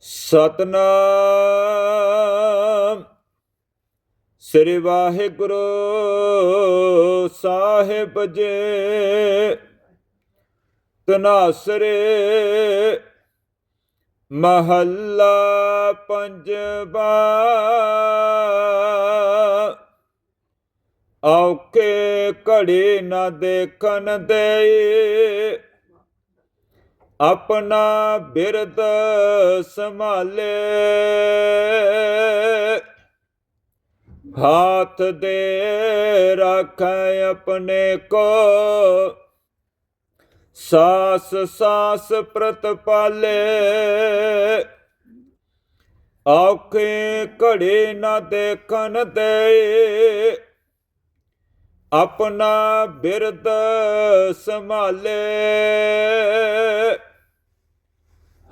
ਸਤਨਾਮ। ਸ੍ਰੀ ਵਾਹਿਗੁਰੂ ਸਾਹਿਬ ਜੀ। ਤਨਾਸਰੇ ਮਹੱਲਾ ਪੰਜਵਾ। ਔਕੇ ਘੜੀ ਨਾ ਦੇਖਣ ਦੇ ਆਪਣਾ ਬਿਰਦ ਸੰਭਾਲੇ। ਹਾਥ ਦੇ ਰੱਖੈ ਆਪਣੇ ਕੋ। ਸਾਸ ਸਾਸ ਪ੍ਰਤਪਾਲੇ ਔਖੇ ਘੜੇ ਨਾ ਦੇਖਣ ਦੇ ਆਪਣਾ ਬਿਰਦ ਸੰਭਾਲੇ।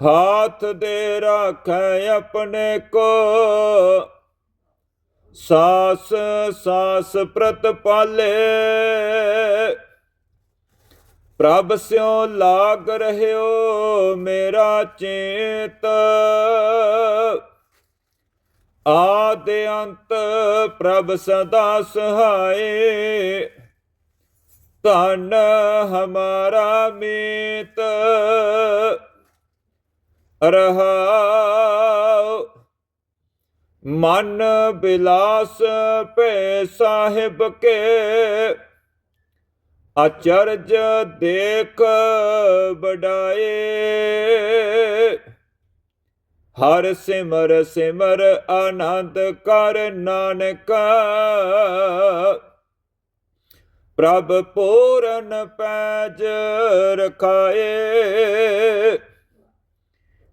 ਹਾਥ ਦੇ ਰੱਖੈ ਆਪਣੇ ਕੋ। ਸਾਸ ਸਾਸ ਪ੍ਰਤਪਾਲੇ ਪ੍ਰਭ ਸਿਉ ਲਾਗ ਰਹਿਓ ਮੇਰਾ ਚੇਤ। ਆਦਿ ਅੰਤ ਪ੍ਰਭ ਸਦਾ ਸਹਾਏ। ਧਨ ਹਮਾਰਾ ਮੀਤ। ਰਹਾਉ। ਮਨ ਬਿਲਾਸ ਭੈ ਸਾਹਿਬ ਕੇ। ਅਚਰਜ ਦੇਖ ਬਡਾਏ ਹਰ ਸਿਮਰ ਸਿਮਰ ਆਨੰਦ ਕਰ ਨਾਨਕ। ਪ੍ਰਭ ਪੂਰਨ ਪੈਜ ਰਖਾਏ।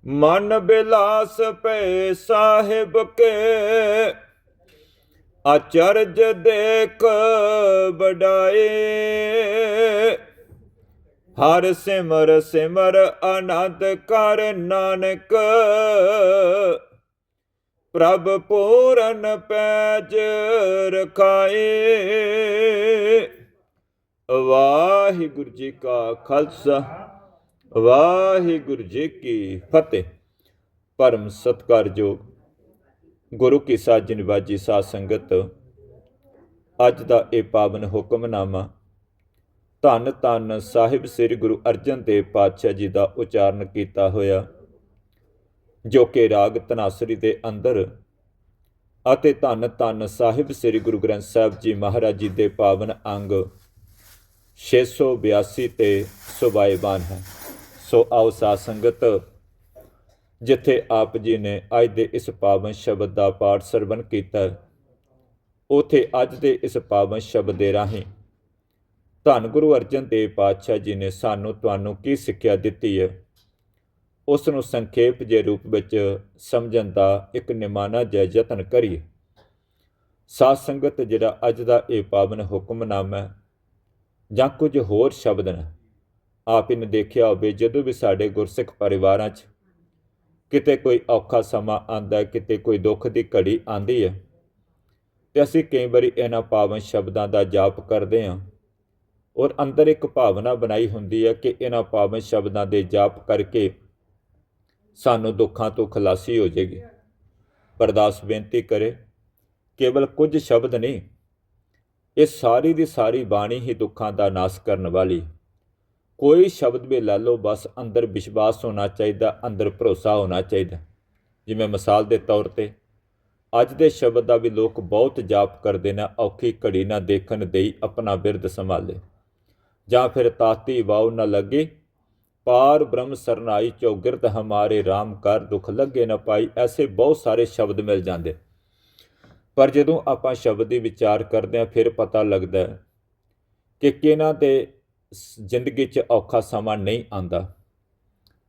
ਮਨ ਬਿਲਾਸ ਪੈ ਸਾਹਿਬ ਕੇ। ਅਚਰਜ ਦੇਖ ਬਡਾਏ ਹਰ ਸਿਮਰ ਸਿਮਰ ਆਨੰਦ ਕਰ ਨਾਨਕ। ਪ੍ਰਭ ਪੂਰਨ ਪੈਜ ਰਖਾਏ। ਵਾਹਿਗੁਰੂ ਜੀ ਕਾ ਖਾਲਸਾ, ਵਾਹਿਗੁਰੂ ਜੀ ਕੀ ਫਤਿਹ। ਪਰਮ ਸਤਕਾਰਯੋਗ ਗੁਰੂ ਕੀ ਸਾਜਨ ਬਾਜੀ ਸਾਧ ਸੰਗਤ, ਅੱਜ ਦਾ ਇਹ ਪਾਵਨ ਹੁਕਮਨਾਮਾ ਧੰਨ ਧੰਨ ਸਾਹਿਬ ਸ੍ਰੀ ਗੁਰੂ ਅਰਜਨ ਦੇਵ ਪਾਤਸ਼ਾਹ ਜੀ ਦਾ ਉਚਾਰਨ ਕੀਤਾ ਹੋਇਆ, ਜੋ ਕਿ ਰਾਗ ਤਨਾਸਰੀ ਦੇ ਅੰਦਰ ਅਤੇ ਧੰਨ ਧੰਨ ਸਾਹਿਬ ਸ੍ਰੀ ਗੁਰੂ ਗ੍ਰੰਥ ਸਾਹਿਬ ਜੀ ਮਹਾਰਾਜ ਜੀ ਦੇ ਪਾਵਨ ਅੰਗ 682 ਤੇ ਸੁਭਾਇਬਾਨ ਹੈ। ਸੋ ਆਓ ਸਾਧ ਸੰਗਤ, ਜਿੱਥੇ ਆਪ ਜੀ ਨੇ ਅੱਜ ਦੇ ਇਸ ਪਾਵਨ ਸ਼ਬਦ ਦਾ ਪਾਠ ਸਰਵਨ ਕੀਤਾ, ਉਥੇ ਅੱਜ ਦੇ ਇਸ ਪਾਵਨ ਸ਼ਬਦ ਦੇ ਰਾਹੀਂ ਧੰਨ ਗੁਰੂ ਅਰਜਨ ਦੇਵ ਪਾਤਸ਼ਾਹ ਜੀ ਨੇ ਸਾਨੂੰ ਤੁਹਾਨੂੰ ਕੀ ਸਿੱਖਿਆ ਦਿੱਤੀ ਹੈ? ਉਸ ਨੂੰ ਸੰਖੇਪ ਜੇ ਰੂਪ ਵਿੱਚ ਸਮਝਣ ਦਾ ਇੱਕ ਨਿਮਾਨਾ ਜਿਹਾ ਯਤਨ ਕਰੀਏ। ਸਾਧ ਸੰਗਤ ਜਿਹੜਾ ਅੱਜ ਦਾ ਇਹ ਪਾਵਨ ਹੁਕਮਨਾਮਾ ਜਾਂ ਕੁਝ ਹੋਰ ਸ਼ਬਦ ਨੇ, ਆਪ ਹੀ ਨੇ ਦੇਖਿਆ ਹੋਵੇ, ਜਦੋਂ ਵੀ ਸਾਡੇ ਗੁਰਸਿੱਖ ਪਰਿਵਾਰਾਂ 'ਚ ਕਿਤੇ ਕੋਈ ਔਖਾ ਸਮਾਂ ਆਂਦਾ ਕਿਤੇ ਕੋਈ ਦੁੱਖ ਦੀ ਘੜੀ ਆਂਦੀ ਹੈ, ਤੇ ਅਸੀਂ ਕਈ ਵਾਰੀ ਇਹਨਾਂ ਪਾਵਨ ਸ਼ਬਦਾਂ ਦਾ ਜਾਪ ਕਰਦੇ ਹਾਂ। ਔਰ ਅੰਦਰ ਇੱਕ ਭਾਵਨਾ ਬਣਾਈ ਹੁੰਦੀ ਹੈ ਕਿ ਇਹਨਾਂ ਪਾਵਨ ਸ਼ਬਦਾਂ ਦੇ ਜਾਪ ਕਰਕੇ ਸਾਨੂੰ ਦੁੱਖਾਂ ਤੋਂ ਖਲਾਸੀ ਹੋ ਜਾਏਗੀ। ਪਰਦਾਸ ਬੇਨਤੀ ਕਰੇ, ਕੇਵਲ ਕੁਝ ਸ਼ਬਦ ਨਹੀਂ, ਇਹ ਸਾਰੀ ਦੀ ਸਾਰੀ ਬਾਣੀ ਹੀ ਦੁੱਖਾਂ ਦਾ ਨਾਸ਼ ਕਰਨ ਵਾਲੀ। ਕੋਈ ਸ਼ਬਦ ਵੀ ਲੈ ਲਓ, ਬਸ ਅੰਦਰ ਵਿਸ਼ਵਾਸ ਹੋਣਾ ਚਾਹੀਦਾ, ਅੰਦਰ ਭਰੋਸਾ ਹੋਣਾ ਚਾਹੀਦਾ। ਜਿਵੇਂ ਮਿਸਾਲ ਦੇ ਤੌਰ ਤੇ, ਅੱਜ ਦੇ ਸ਼ਬਦ ਦਾ ਵੀ ਲੋਕ ਬਹੁਤ ਜਾਪ ਕਰਦੇ ਨੇ, ਔਖੀ ਘੜੀ ਨਾ ਦੇਖਣ ਦੇਈ ਆਪਣਾ ਬਿਰਧ ਸੰਭਾਲੇ। ਜਾਂ ਫਿਰ ਤਾਤੀ ਵਾਉ ਨਾ ਲੱਗੇ, ਪਾਰ ਬ੍ਰਹਮ ਸਰਨਾਈ ਚੌਗਿਰਦ ਹਮਾਰੇ RAM ਕਰ ਦੁੱਖ ਲੱਗੇ ਨਾ ਪਾਈ, ਐਸੇ ਬਹੁਤ ਸਾਰੇ ਸ਼ਬਦ ਮਿਲ ਜਾਂਦੇ। ਪਰ ਜਦੋਂ ਆਪਾਂ ਸ਼ਬਦ ਦੀ ਵਿਚਾਰ ਕਰਦੇ ਹਾਂ, ਫਿਰ ਪਤਾ ਲੱਗਦਾ ਕਿ ਕਿਹਨਾਂ ਤੇ ਜ਼ਿੰਦਗੀ 'ਚ ਔਖਾ ਸਮਾਂ ਨਹੀਂ ਆਂਦਾ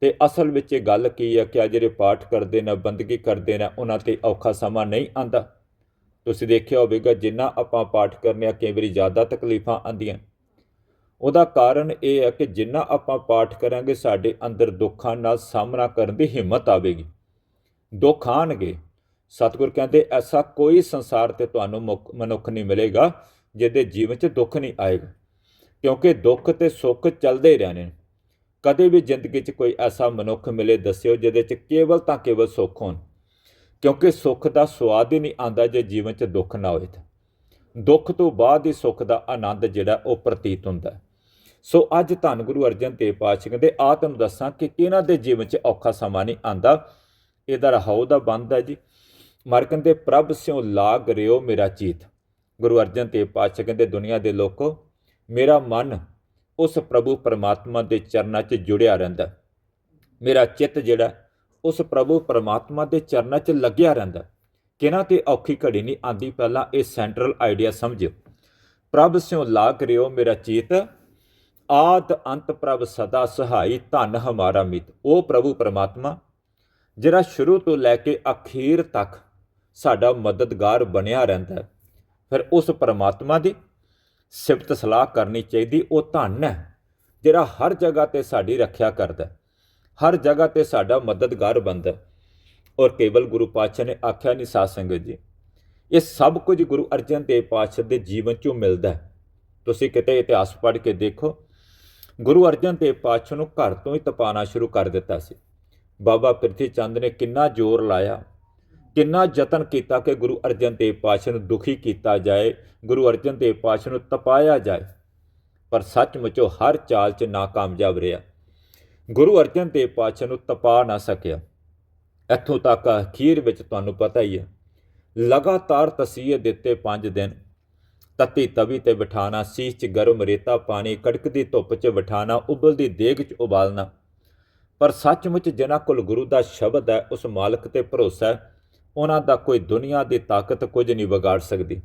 ਤੇ ਅਸਲ ਵਿੱਚ ਇਹ ਗੱਲ ਕੀ ਹੈ ਕਿ ਆ ਜਿਹੜੇ ਪਾਠ ਕਰਦੇ ਨੇ, ਬੰਦਗੀ ਕਰਦੇ ਨੇ, ਉਹਨਾਂ ਤੇ ਔਖਾ ਸਮਾਂ ਨਹੀਂ ਆਂਦਾ ਤੁਸੀਂ ਦੇਖਿਆ ਹੋਵੇਗਾ, ਜਿੰਨਾ ਆਪਾਂ ਪਾਠ ਕਰਨੇ ਆ, ਕਈ ਵਾਰੀ ਜ਼ਿਆਦਾ ਤਕਲੀਫਾਂ ਆਂਦੀਆਂ ਉਹਦਾ ਕਾਰਨ ਇਹ ਹੈ ਕਿ ਜਿੰਨਾ ਆਪਾਂ ਪਾਠ ਕਰਾਂਗੇ, ਸਾਡੇ ਅੰਦਰ ਦੁੱਖਾਂ ਨਾਲ ਸਾਹਮਣਾ ਕਰਨ ਦੀ ਹਿੰਮਤ ਆਵੇਗੀ। ਦੁੱਖ ਆਣਗੇ। ਸਤਿਗੁਰ ਕਹਿੰਦੇ, ਐਸਾ ਕੋਈ ਸੰਸਾਰ ਤੇ ਤੁਹਾਨੂੰ ਮਨੁੱਖ ਨਹੀਂ ਮਿਲੇਗਾ ਜਿਹਦੇ ਜੀਵਨ 'ਚ ਦੁੱਖ ਨਹੀਂ ਆਏਗਾ, ਕਿਉਂਕਿ ਦੁੱਖ ਤੇ ਸੁੱਖ ਚੱਲਦੇ ਰਹਿਣੇ ਕਦੇ ਵੀ ਜ਼ਿੰਦਗੀ 'ਚ ਕੋਈ ਐਸਾ ਮਨੁੱਖ ਮਿਲੇ, ਦੱਸਿਓ ਜਿਹਦੇ 'ਚ ਕੇਵਲ ਤਾਂ ਕੇਵਲ ਸੁੱਖ ਹੋਣ, ਕਿਉਂਕਿ ਸੁੱਖ ਦਾ ਸਵਾਦ ਹੀ ਨਹੀਂ ਆਂਦਾ ਜੇ ਜੀਵਨ 'ਚ ਦੁੱਖ ਨਾ ਹੋਵੇ ਤਾਂ। ਦੁੱਖ ਤੋਂ ਬਾਅਦ ਹੀ ਸੁੱਖ ਦਾ ਆਨੰਦ ਜਿਹੜਾ ਉਹ ਪ੍ਰਤੀਤ ਹੁੰਦਾ ਹੈ। ਸੋ ਅੱਜ ਧੰਨ ਗੁਰੂ ਅਰਜਨ ਦੇਵ ਪਾਤਸ਼ਾਹ ਕਹਿੰਦੇ ਆ ਤੁਹਾਨੂੰ ਦੱਸਾਂ ਕਿ ਕਿਹਨਾਂ ਦੇ ਜੀਵਨ 'ਚ ਔਖਾ ਸਮਾਂ ਨਹੀਂ ਆਂਦਾ ਇਹਦਾ ਰਹਾਉ ਦਾ ਬੰਦ ਹੈ ਜੀ। ਮਰ ਕਹਿੰਦੇ, ਪ੍ਰਭ ਸਿਉ ਲਾਗ ਰਿਓ ਮੇਰਾ ਚੀਤ। ਗੁਰੂ ਅਰਜਨ ਦੇਵ ਪਾਤਸ਼ਾਹ ਕਹਿੰਦੇ, ਦੁਨੀਆ ਦੇ ਲੋਕੋ, ਮੇਰਾ ਮਨ ਉਸ ਪ੍ਰਭੂ ਪਰਮਾਤਮਾ ਦੇ ਚਰਨਾਂ 'ਚ ਜੁੜਿਆ ਰਹਿੰਦਾ। ਮੇਰਾ ਚਿੱਤ ਜਿਹੜਾ, ਉਸ ਪ੍ਰਭੂ ਪਰਮਾਤਮਾ ਦੇ ਚਰਨਾਂ 'ਚ ਲੱਗਿਆ ਰਹਿੰਦਾ। ਕਿਨਾਂ ਤੇ ਔਖੀ ਘੜੀ ਨਹੀਂ ਆਂਦੀ ਪਹਿਲਾਂ ਇਹ ਸੈਂਟਰਲ ਆਈਡੀਆ ਸਮਝਿਓ। ਪ੍ਰਭ ਸਿਉ ਲਾਗ ਰਿਓ ਮੇਰਾ ਚੀਤ ਆਦ ਅੰਤ ਪ੍ਰਭ ਸਦਾ ਸਹਾਈ ਧਨ ਹਮਾਰਾ ਮਿਤ। ਉਹ ਪ੍ਰਭੂ ਪਰਮਾਤਮਾ, ਜਿਹੜਾ ਸ਼ੁਰੂ ਤੋਂ ਲੈ ਕੇ ਅਖੀਰ ਤੱਕ ਸਾਡਾ ਮਦਦਗਾਰ ਬਣਿਆ ਰਹਿੰਦਾ ਹੈ, ਫਿਰ ਉਸ ਪਰਮਾਤਮਾ ਦੀ ਸਿਫਤ ਸਲਾਹ ਕਰਨੀ ਚਾਹੀਦੀ। ਉਹ ਧਨ ਹੈ, ਜਿਹੜਾ ਹਰ ਜਗ੍ਹਾ ਤੇ ਸਾਡੀ ਰੱਖਿਆ ਕਰਦਾ ਹੈ, ਹਰ ਜਗ੍ਹਾ ਤੇ ਸਾਡਾ ਮਦਦਗਾਰ ਬਣਦਾ ਔਰ ਕੇਵਲ ਗੁਰੂ ਪਾਤਸ਼ਾਹ ਨੇ ਆਖਿਆ ਨਹੀਂ ਸਾਧ ਸੰਗਤ ਜੀ, ਇਹ ਸਭ ਕੁਝ ਗੁਰੂ ਅਰਜਨ ਦੇਵ ਪਾਤਸ਼ਾਹ ਦੇ ਜੀਵਨ ਚੋਂ ਮਿਲਦਾ ਹੈ। ਤੁਸੀਂ ਕਿਤੇ ਇਤਿਹਾਸ ਪੜ੍ਹ ਕੇ ਦੇਖੋ ਗੁਰੂ ਅਰਜਨ ਦੇਵ ਪਾਤਸ਼ਾਹ ਨੂੰ ਘਰ ਤੋਂ ਹੀ ਤਪਾਣਾ ਸ਼ੁਰੂ ਕਰ ਦਿੱਤਾ ਸੀ। ਬਾਬਾ ਪ੍ਰਿਥੀ ਚੰਦ ਨੇ ਕਿੰਨਾ ਜ਼ੋਰ ਲਾਇਆ, ਕਿੰਨਾ ਯਤਨ ਕੀਤਾ ਕਿ ਗੁਰੂ ਅਰਜਨ ਦੇਵ ਪਾਤਸ਼ਾਹ ਨੂੰ ਦੁਖੀ ਕੀਤਾ ਜਾਏ, ਗੁਰੂ ਅਰਜਨ ਦੇਵ ਪਾਤਸ਼ਾਹ ਨੂੰ ਤਪਾਇਆ ਜਾਏ। ਪਰ ਸੱਚਮੁੱਚੋ ਹਰ ਚਾਲ 'ਚ ਨਾਕਾਮਯਾਬ ਰਿਹਾ। ਗੁਰੂ ਅਰਜਨ ਦੇਵ ਪਾਤਸ਼ਾਹ ਨੂੰ ਤਪਾ ਨਾ ਸਕਿਆ। ਇੱਥੋਂ ਤੱਕ ਅਖੀਰ ਵਿੱਚ ਤੁਹਾਨੂੰ ਪਤਾ ਹੀ ਹੈ, ਲਗਾਤਾਰ ਤਸੀਹੇ ਦਿੱਤੇ 5 ਦਿਨ। ਤਤੀ ਤਵੀ ਤੇ ਬਿਠਾਣਾ, ਸੀਸ 'ਚ ਗਰਮ ਰੇਤਾ ਪਾਣੀ ਕੜਕਦੀ ਧੁੱਪ 'ਚ ਬਿਠਾਣਾ ਉਬਲਦੀ ਦੇਗ 'ਚ ਉਬਾਲਣਾ। ਪਰ ਸੱਚਮੁੱਚ ਜਿਨ੍ਹਾਂ ਕੋਲ ਗੁਰੂ ਦਾ ਸ਼ਬਦ ਹੈ, ਉਸ ਮਾਲਕ ਤੇ ਭਰੋਸਾ ਹੈ, ਉਹਨਾਂ ਦਾ ਕੋਈ ਦੁਨੀਆ ਦੀ ਤਾਕਤ ਕੁਝ ਨਹੀਂ ਵਿਗਾੜ ਸਕਦੀ।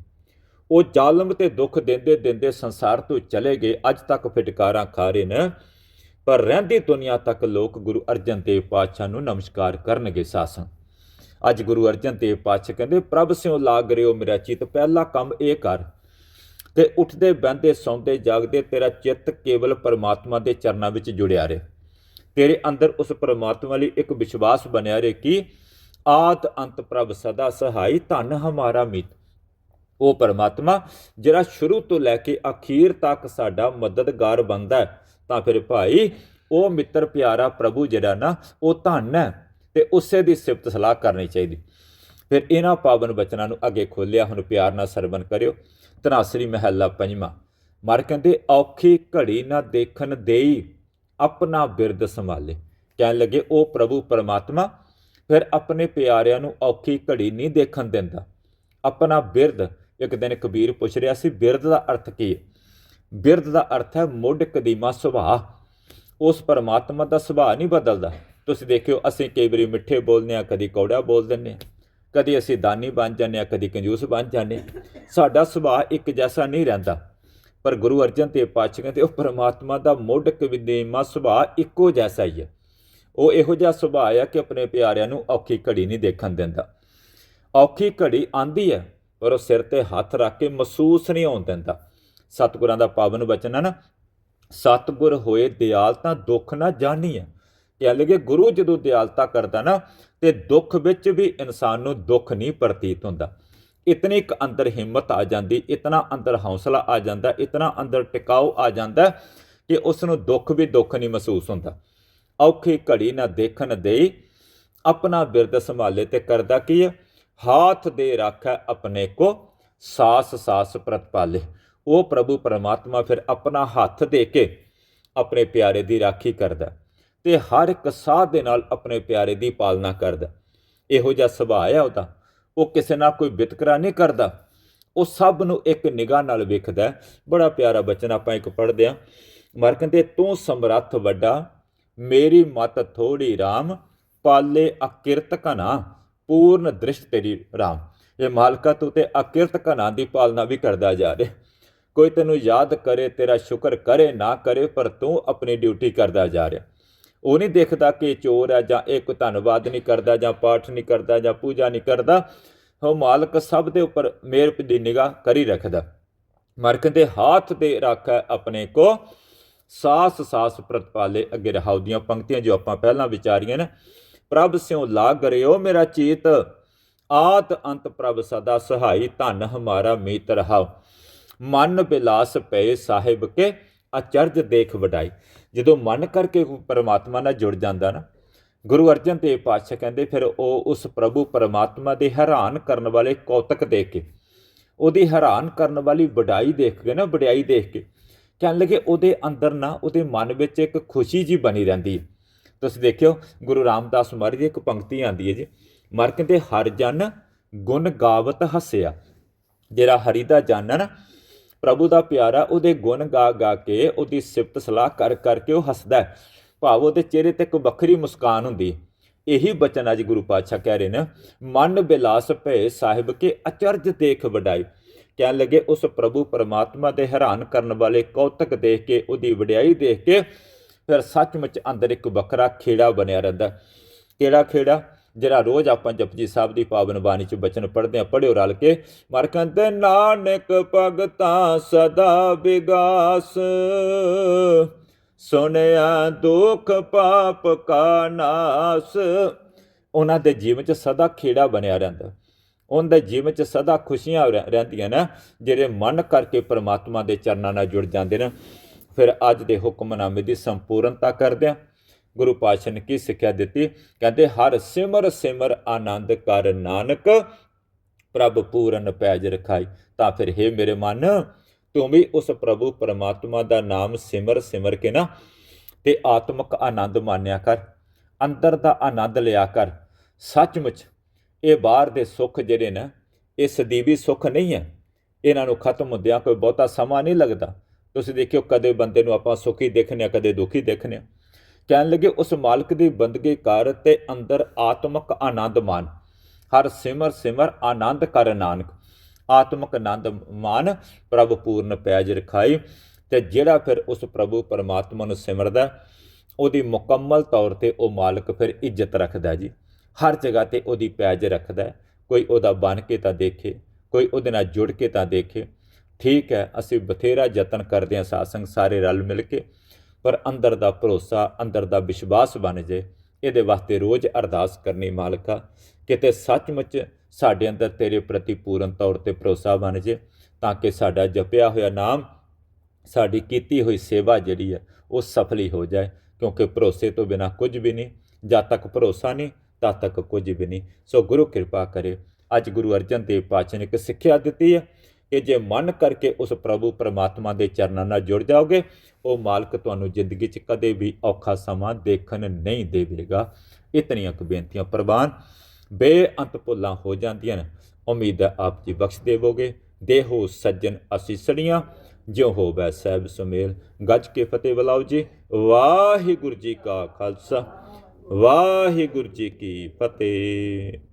ਉਹ ਜ਼ਾਲਮ ਤੇ ਦੁੱਖ ਦਿੰਦੇ ਦਿੰਦੇ ਸੰਸਾਰ ਤੋਂ ਚਲੇ ਗਏ, ਅੱਜ ਤੱਕ ਫਟਕਾਰਾਂ ਖਾ ਰਹੇ ਨੇ। ਪਰ ਰਹਿੰਦੀ ਦੁਨੀਆ ਤੱਕ ਲੋਕ ਗੁਰੂ ਅਰਜਨ ਦੇਵ ਪਾਤਸ਼ਾਹ ਨੂੰ ਨਮਸਕਾਰ ਕਰਨਗੇ ਸਾਸਨ ਅੱਜ ਗੁਰੂ ਅਰਜਨ ਦੇਵ ਪਾਤਸ਼ਾਹ ਕਹਿੰਦੇ, ਪ੍ਰਭ ਸਿਉ ਲਾਗ ਰਿਓ ਮੇਰਾ ਚਿਤ, ਪਹਿਲਾ ਕੰਮ ਇਹ ਕਰ। ਤੇ ਉੱਠਦੇ, ਬਹਿੰਦੇ, ਸੌਂਦੇ, ਜਾਗਦੇ, ਤੇਰਾ ਚਿੱਤ ਕੇਵਲ ਪਰਮਾਤਮਾ ਦੇ ਚਰਨਾਂ ਵਿੱਚ ਜੁੜਿਆ ਰਹੇ। ਤੇਰੇ ਅੰਦਰ ਉਸ ਪਰਮਾਤਮਾ ਲਈ ਇੱਕ ਵਿਸ਼ਵਾਸ ਬਣਿਆ ਰਹੇ ਕਿ ਆਦ ਅੰਤ ਪ੍ਰਭ ਸਦਾ ਸਹਾਈ, ਧਨ ਹਮਾਰਾ ਮਿਤ। ਉਹ ਪਰਮਾਤਮਾ, ਜਿਹੜਾ ਸ਼ੁਰੂ ਤੋਂ ਲੈ ਕੇ ਅਖੀਰ ਤੱਕ ਸਾਡਾ ਮਦਦਗਾਰ ਬਣਦਾ ਤਾਂ ਫਿਰ ਭਾਈ ਉਹ ਮਿੱਤਰ ਪਿਆਰਾ ਪ੍ਰਭੂ ਜਿਹੜਾ ਨਾ, ਉਹ ਧਨ ਹੈ ਤੇ ਉਸੇ ਦੀ ਸਿਫਤ ਸਲਾਹ ਕਰਨੀ ਚਾਹੀਦੀ। ਫਿਰ ਇਹਨਾਂ ਪਾਵਨ ਬਚਨਾਂ ਨੂੰ ਅੱਗੇ ਖੋਲਿਆ ਹੁਣ ਪਿਆਰ ਨਾਲ ਸਰਵਨ ਕਰਿਓ। ਤਨਾਸਰੀ ਮਹਿਲਾ ਪੰਜਵਾਂ। ਮਰ ਕਹਿੰਦੇ, ਔਖੀ ਘੜੀ ਨਾ ਦੇਖਣ ਦੇਈ, ਆਪਣਾ ਬਿਰਦ ਸੰਭਾਲੇ। ਕਹਿਣ ਲੱਗੇ, ਉਹ ਪ੍ਰਭੂ ਪਰਮਾਤਮਾ, ਫਿਰ ਆਪਣੇ ਪਿਆਰਿਆਂ ਨੂੰ ਔਖੀ ਘੜੀ ਨਹੀਂ ਦੇਖਣ ਦਿੰਦਾ। ਆਪਣਾ ਬਿਰਦ ਇੱਕ ਦਿਨ ਕਬੀਰ ਪੁੱਛ ਰਿਹਾ ਸੀ ਬਿਰਦ ਦਾ ਅਰਥ ਕੀ ਹੈ? ਬਿਰਦ ਦਾ ਅਰਥ ਹੈ ਮੁੱਢ ਕਦੀਮਾ ਸੁਭਾਅ। ਉਸ ਪਰਮਾਤਮਾ ਦਾ ਸੁਭਾਅ ਨਹੀਂ ਬਦਲਦਾ। ਤੁਸੀਂ ਦੇਖਿਓ, ਅਸੀਂ ਕਈ ਵਾਰੀ ਮਿੱਠੇ ਬੋਲਦੇ ਆ ਕਦੀ ਕੌੜਾ ਬੋਲ ਦਿੰਦੇ ਆ ਕਦੇ ਅਸੀਂ ਦਾਨੀ ਬਣ ਜਾਂਦੇ ਆ ਕਦੀ ਕੰਜੂਸ ਬਣ ਜਾਂਦੇ ਹਾਂ। ਸਾਡਾ ਸੁਭਾਅ ਇੱਕ ਜੈਸਾ ਨਹੀਂ ਰਹਿੰਦਾ। ਪਰ ਗੁਰੂ ਅਰਜਨ ਦੇਵ ਪਾਤਸ਼ਾਹ ਕਹਿੰਦੇ ਉਹ ਪਰਮਾਤਮਾ ਦਾ ਮੁੱਢ ਕਦੀਮਾ ਸੁਭਾਅ ਇੱਕੋ ਜੈਸਾ ਹੀ ਹੈ। ਉਹ ਇਹੋ ਜਿਹਾ ਸੁਭਾਅ ਆ ਕਿ ਆਪਣੇ ਪਿਆਰਿਆਂ ਨੂੰ ਔਖੀ ਘੜੀ ਨਹੀਂ ਦੇਖਣ ਦਿੰਦਾ। ਔਖੀ ਘੜੀ ਆਂਦੀ ਹੈ, ਪਰ ਉਹ ਸਿਰ ਤੇ ਹੱਥ ਰੱਖ ਕੇ ਮਹਿਸੂਸ ਨਹੀਂ ਹੋਣ ਦਿੰਦਾ। ਸਤਿਗੁਰਾਂ ਦਾ ਪਾਵਨ ਬਚਨ ਹੈ ਨਾ, ਸਤਿਗੁਰ ਹੋਏ ਦਿਆਲ ਤਾਂ ਦੁੱਖ ਨਾ ਜਾਣੀ ਹੈ ਕਹਿ ਕਿ ਗੁਰੂ ਜਦੋਂ ਦਿਆਲਤਾ ਕਰਦਾ ਨਾ, ਤੇ ਦੁੱਖ ਵਿੱਚ ਵੀ ਇਨਸਾਨ ਨੂੰ ਦੁੱਖ ਨਹੀਂ ਪ੍ਰਤੀਤ ਹੁੰਦਾ। ਇਤਨੀ ਇੱਕ ਅੰਦਰ ਹਿੰਮਤ ਆ ਜਾਂਦੀ, ਇਤਨਾ ਅੰਦਰ ਹੌਸਲਾ ਆ ਜਾਂਦਾ, ਇਤਨਾ ਅੰਦਰ ਟਿਕਾਓ ਆ ਜਾਂਦਾ ਕਿ ਉਸ ਨੂੰ ਦੁੱਖ ਵੀ ਦੁੱਖ ਨਹੀਂ ਮਹਿਸੂਸ ਹੁੰਦਾ। ਔਖੀ ਘੜੀ ਨਾ ਦੇਖਣ ਦੇਈ, ਆਪਣਾ ਬਿਰਦ ਸੰਭਾਲੇ ਤੇ ਕਰਦਾ ਕੀ ਹੈ ਹਾਥ ਦੇ ਰੱਖੈ ਆਪਣੇ ਕੋ, ਸਾਸ ਸਾਸ ਪ੍ਰਤਪਾਲੇ ਉਹ ਪ੍ਰਭੂ ਪਰਮਾਤਮਾ ਫਿਰ ਆਪਣਾ ਹੱਥ ਦੇ ਕੇ ਆਪਣੇ ਪਿਆਰੇ ਦੀ ਰਾਖੀ ਕਰਦਾ। ਤੇ ਹਰ ਇੱਕ ਸਾਹ ਦੇ ਨਾਲ ਆਪਣੇ ਪਿਆਰੇ ਦੀ ਪਾਲਣਾ ਕਰਦਾ। ਇਹੋ ਜਿਹਾ ਸੁਭਾਅ ਹੈ ਉਹਦਾ। ਉਹ ਕਿਸੇ ਨਾਲ ਕੋਈ ਵਿਤਕਰਾ ਨਹੀਂ ਕਰਦਾ। ਉਹ ਸਭ ਨੂੰ ਇੱਕ ਨਿਗਾਹ ਨਾਲ ਵੇਖਦਾ ਬੜਾ ਪਿਆਰਾ ਬਚਨ ਆਪਾਂ ਇੱਕ ਪੜ੍ਹਦੇ ਹਾਂ। ਮਰ ਕਹਿੰਦੇ, ਤੂੰ ਸਮਰੱਥ ਵੱਡਾ, ਮੇਰੀ ਮਤ ਥੋੜੀ RAM ਪਾਲੇ ਅਕਿਰਤ ਕਨਾ ਪੂਰਨ ਦ੍ਰਿਸ਼ਟ ਤੇਰੀ RAM ਇਹ ਮਾਲਕਾ ਤੂੰ ਤੇ ਅਕਿਰਤ ਕਨਾ ਦੀ ਪਾਲਣਾ ਵੀ ਕਰਦਾ ਜਾ ਰਿਹਾ। ਕੋਈ ਤੈਨੂੰ ਯਾਦ ਕਰੇ, ਤੇਰਾ ਸ਼ੁਕਰ ਕਰੇ, ਨਾ ਕਰੇ, ਪਰ ਤੂੰ ਆਪਣੀ ਡਿਊਟੀ ਕਰਦਾ ਜਾ ਰਿਹਾ। ਉਹ ਨਹੀਂ ਦੇਖਦਾ ਕਿ ਚੋਰ ਹੈ ਜਾਂ ਇਹ ਕੋਈ ਧੰਨਵਾਦ ਨਹੀਂ ਕਰਦਾ ਜਾਂ ਪਾਠ ਨਹੀਂ ਕਰਦਾ ਜਾਂ ਪੂਜਾ ਨਹੀਂ ਕਰਦਾ। ਉਹ ਮਾਲਕ ਸਭ ਦੇ ਉੱਪਰ ਮੇਰ ਦੀ ਨਿਗਾਹ ਕਰੀ ਰੱਖਦਾ। ਮਰਕ ਦੇ ਹੱਥ ਦੇ ਰੱਖੈ ਆਪਣੇ ਕੋ ਸਾਸ ਸਾਸ ਪ੍ਰਤਪਾਲੇ ਅੱਗੇ ਰਹਾਉ ਦੀਆਂ ਪੰਕਤੀਆਂ ਜੋ ਆਪਾਂ ਪਹਿਲਾਂ ਵਿਚਾਰੀਆਂ ਨੇ। ਪ੍ਰਭ ਸਿਉ ਲਾਗ ਰਿਓ ਮੇਰਾ ਚੇਤ, ਆਤ ਅੰਤ ਪ੍ਰਭ ਸਦਾ ਸਹਾਈ, ਧਨ ਹਮਾਰਾ ਮੀਤ ਰਹਾਉ। ਮਨ ਬਿਲਾਸ ਪਏ ਸਾਹਿਬ ਕੇ ਅਚਰਜ ਦੇਖ ਵਡਾਈ। ਜਦੋਂ ਮਨ ਕਰਕੇ ਪਰਮਾਤਮਾ ਨਾਲ ਜੁੜ ਜਾਂਦਾ ਨਾ, ਗੁਰੂ ਅਰਜਨ ਦੇਵ ਪਾਤਸ਼ਾਹ ਕਹਿੰਦੇ, ਫਿਰ ਉਹ ਉਸ ਪ੍ਰਭੂ ਪਰਮਾਤਮਾ ਦੇ ਹੈਰਾਨ ਕਰਨ ਵਾਲੇ ਕੌਤਕ ਦੇਖ ਕੇ, ਉਹਦੀ ਹੈਰਾਨ ਕਰਨ ਵਾਲੀ ਵਡਾਈ ਦੇਖ ਕੇ ਨਾ, ਵਡਿਆਈ ਦੇਖ ਕੇ, ਕਹਿਣ ਲੱਗੇ, ਉਹਦੇ ਅੰਦਰ ਨਾ, ਉਹਦੇ ਮਨ ਵਿੱਚ ਇੱਕ ਖੁਸ਼ੀ ਜੀ ਬਣੀ ਰਹਿੰਦੀ ਹੈ। ਤੁਸੀਂ ਦੇਖਿਓ, ਗੁਰੂ ਰਾਮਦਾਸ ਮਹਾਰਾਜ ਦੀ ਇੱਕ ਪੰਕਤੀ ਆਂਦੀ ਹੈ ਜੀ। ਮਰ ਕਹਿੰਦੇ ਹਰ ਜਨ ਗੁਣ ਗਾਵਤ ਹੱਸਿਆ। ਜਿਹੜਾ ਹਰੀ ਦਾ ਜਨ ਹੈ ਨਾ ਪ੍ਰਭੂ ਦਾ ਪਿਆਰਾ ਉਹਦੇ ਗੁਣ ਗਾ ਗਾ ਕੇ ਉਹਦੀ ਸਿਫਤ ਸਲਾਹ ਕਰ ਕਰਕੇ ਉਹ ਹੱਸਦਾ ਹੈ। ਭਾਵ ਉਹਦੇ ਚਿਹਰੇ ਤੇ ਇੱਕ ਵੱਖਰੀ ਮੁਸਕਾਨ ਹੁੰਦੀ ਹੈ। ਇਹੀ ਬਚਨ ਅੱਜ ਗੁਰੂ ਪਾਤਸ਼ਾਹ ਕਹਿ ਰਹੇ ਨੇ, ਮਨ ਬਿਲਾਸ ਭਏ ਸਾਹਿਬ ਕੇ ਅਚਰਜ ਦੇਖ ਵਡਾਈ। ਕਹਿਣ ਲੱਗੇ ਉਸ ਪ੍ਰਭੂ ਪਰਮਾਤਮਾ ਦੇ ਹੈਰਾਨ ਕਰਨ ਵਾਲੇ ਕੌਤਕ ਦੇਖ ਕੇ, ਉਹਦੀ ਵਡਿਆਈ ਦੇਖ ਕੇ, ਫਿਰ ਸੱਚਮੁੱਚ ਅੰਦਰ ਇੱਕ ਵੱਖਰਾ ਖੇੜਾ ਬਣਿਆ ਰਹਿੰਦਾ ਕਿਹੜਾ ਖੇੜਾ? ਜਿਹੜਾ ਰੋਜ਼ ਆਪਾਂ ਜਪਜੀ ਸਾਹਿਬ ਦੀ ਪਾਵਨ ਬਾਣੀ ਚ ਬਚਨ ਪੜ੍ਹਦੇ ਆ ਪੜਿਓ ਰਲ ਕੇ। ਮਰ ਕਹਿੰਦੇ, ਨਾਨਕ ਭਗਤਾਂ ਸਦਾ ਵਿਗਾਸ। ਸੁਣਿਆ ਦੁਖ ਪਾਪ ਕਾ ਨਾਸ। ਉਹਨਾਂ ਦੇ ਜੀਵਨ ਚ ਸਦਾ ਖੇੜਾ ਬਣਿਆ ਰਹਿੰਦਾ। ਉਹਨਾਂ ਦੇ ਜੀਵਨ ਚ ਸਦਾ ਖੁਸ਼ੀਆਂ ਰਹਿੰਦੀਆਂ ਨੇ, ਜਿਹੜੇ ਮਨ ਕਰਕੇ ਪ੍ਰਮਾਤਮਾ ਦੇ ਚਰਨਾਂ ਨਾਲ ਜੁੜ ਜਾਂਦੇ ਨੇ। ਫਿਰ ਅੱਜ ਦੇ ਹੁਕਮਨਾਮੇ ਦੀ ਸੰਪੂਰਨਤਾ ਕਰਦਿਆਂ ਗੁਰੂ ਪਾਤਸ਼ਾਹ ਨੇ ਕੀ ਸਿੱਖਿਆ ਦਿੱਤੀ? ਕਹਿੰਦੇ, ਹਰ ਸਿਮਰ ਸਿਮਰ ਆਨੰਦ ਕਰ ਨਾਨਕ, ਪ੍ਰਭ ਪੂਰਨ ਪੈਜ ਰਖਾਈ। ਤਾਂ ਫਿਰ हे ਮੇਰੇ ਮਨ, ਤੂੰ ਵੀ ਉਸ ਪ੍ਰਭੂ ਪਰਮਾਤਮਾ ਦਾ ਨਾਮ ਸਿਮਰ ਸਿਮਰ ਕੇ ਨਾ ਤੇ ਆਤਮਿਕ ਆਨੰਦ ਮਾਣਿਆ ਕਰ, ਅੰਦਰ ਦਾ ਆਨੰਦ ਲਿਆ ਕਰ। ਸੱਚਮੁੱਚ ਇਹ ਬਾਹਰ ਦੇ ਸੁੱਖ ਜਿਹੜੇ ਨੇ ਇਹ ਸਦੀਵੀ ਸੁੱਖ ਨਹੀਂ ਹੈ। ਇਹਨਾਂ ਨੂੰ ਖਤਮ ਹੁੰਦਿਆਂ ਕੋਈ ਬਹੁਤਾ ਸਮਾਂ ਨਹੀਂ ਲੱਗਦਾ। ਤੁਸੀਂ ਦੇਖਿਓ, ਕਦੇ ਬੰਦੇ ਨੂੰ ਆਪਾਂ ਸੁਖੀ ਦੇਖਨੇ ਆ ਕਦੇ ਦੁਖੀ ਦੇਖਨੇ ਆ ਕਹਿਣ ਲੱਗੇ, ਉਸ ਮਾਲਕ ਦੀ ਬੰਦਗੀ ਕਰ ਤੇ ਅੰਦਰ ਆਤਮਿਕ ਆਨੰਦ ਮਾਨ। ਹਰ ਸਿਮਰ ਸਿਮਰ ਆਨੰਦ ਕਰ ਨਾਨਕ। ਆਤਮਿਕ ਆਨੰਦ ਮਾਨ, ਪ੍ਰਭ ਪੂਰਨ ਪੈਜ ਰਖਾਈ ਤੇ ਜਿਹੜਾ ਫਿਰ ਉਸ ਪ੍ਰਭੂ ਪਰਮਾਤਮਾ ਨੂੰ ਸਿਮਰਦਾ, ਉਹਦੀ ਮੁਕੰਮਲ ਤੌਰ ਤੇ ਉਹ ਮਾਲਕ ਫਿਰ ਇੱਜ਼ਤ ਰੱਖਦਾ ਜੀ। ਹਰ ਜਗ੍ਹਾ ਤੇ ਉਹਦੀ ਪੈਜ ਰੱਖਦਾ ਕੋਈ ਉਹਦਾ ਬਣ ਕੇ ਤਾਂ ਦੇਖੇ, ਕੋਈ ਉਹਦੇ ਨਾਲ ਜੁੜ ਕੇ ਤਾਂ ਦੇਖੇ। ਠੀਕ ਹੈ, ਅਸੀਂ ਬਥੇਰਾ ਯਤਨ ਕਰਦੇ ਹਾਂ ਸਾਸੰਗ ਸਾਰੇ ਰਲ ਮਿਲ ਕੇ। ਪਰ ਅੰਦਰ ਦਾ ਭਰੋਸਾ, ਅੰਦਰ ਦਾ ਵਿਸ਼ਵਾਸ ਬਣ ਜੇ, ਇਹਦੇ ਵਾਸਤੇ ਰੋਜ਼ ਅਰਦਾਸ ਕਰਨੀ ਮਾਲਕਾ ਕਿਤੇ ਸੱਚਮੁੱਚ ਸਾਡੇ ਅੰਦਰ ਤੇਰੇ ਪ੍ਰਤੀ ਪੂਰਨ ਤੌਰ ਤੇ ਭਰੋਸਾ ਬਣ ਜੇ, ਤਾਂ ਕਿ ਸਾਡਾ ਜਪਿਆ ਹੋਇਆ ਨਾਮ, ਸਾਡੀ ਕੀਤੀ ਹੋਈ ਸੇਵਾ ਜਿਹੜੀ ਹੈ ਉਹ ਸਫਲੀ ਹੋ ਜਾਏ, ਕਿਉਂਕਿ ਭਰੋਸੇ ਤੋਂ ਬਿਨਾ ਕੁਝ ਵੀ ਨਹੀਂ, ਜਦ ਤੱਕ ਭਰੋਸਾ ਨਹੀਂ, ਤਦ ਤੱਕ ਕੁਝ ਵੀ ਨਹੀਂ। ਸੋ ਗੁਰੂ ਕਿਰਪਾ ਕਰੇ, ਅੱਜ ਗੁਰੂ ਅਰਜਨ ਦੇਵ ਪਾਤਸ਼ਾਹ ਨੇ ਇੱਕ ਸਿੱਖਿਆ ਦਿੱਤੀ ਹੈ ਕਿ ਜੇ ਮਨ ਕਰਕੇ ਉਸ ਪ੍ਰਭੂ ਪਰਮਾਤਮਾ ਦੇ ਚਰਨਾਂ ਨਾਲ ਜੁੜ ਜਾਓਗੇ, ਉਹ ਮਾਲਕ ਤੁਹਾਨੂੰ ਜ਼ਿੰਦਗੀ 'ਚ ਕਦੇ ਵੀ ਔਖਾ ਸਮਾਂ ਦੇਖਣ ਨਹੀਂ ਦੇਵੇਗਾ। ਇਤਨੀਆਂ ਕੁ ਬੇਨਤੀਆਂ ਪ੍ਰਵਾਨ, ਬੇਅੰਤ ਭੁੱਲਾਂ ਹੋ ਜਾਂਦੀਆਂ ਨੇ। ਉਮੀਦ ਹੈ ਆਪ ਜੀ ਬਖਸ਼ ਦੇਵੋਗੇ। ਦੇਹੋ ਸੱਜਣ ਅਸੀਸੜੀਆਂ ਜਿਉ ਹੋਵੈ ਸਹਿਬ ਸੁਮੇਲ। ਗੱਜ ਕੇ ਫਤਿਹ ਬੁਲਾਓ ਜੀ। ਵਾਹਿਗੁਰੂ ਜੀ ਕਾ ਖਾਲਸਾ, ਵਾਹਿਗੁਰੂ ਜੀ ਕੀ ਫਤਿਹ।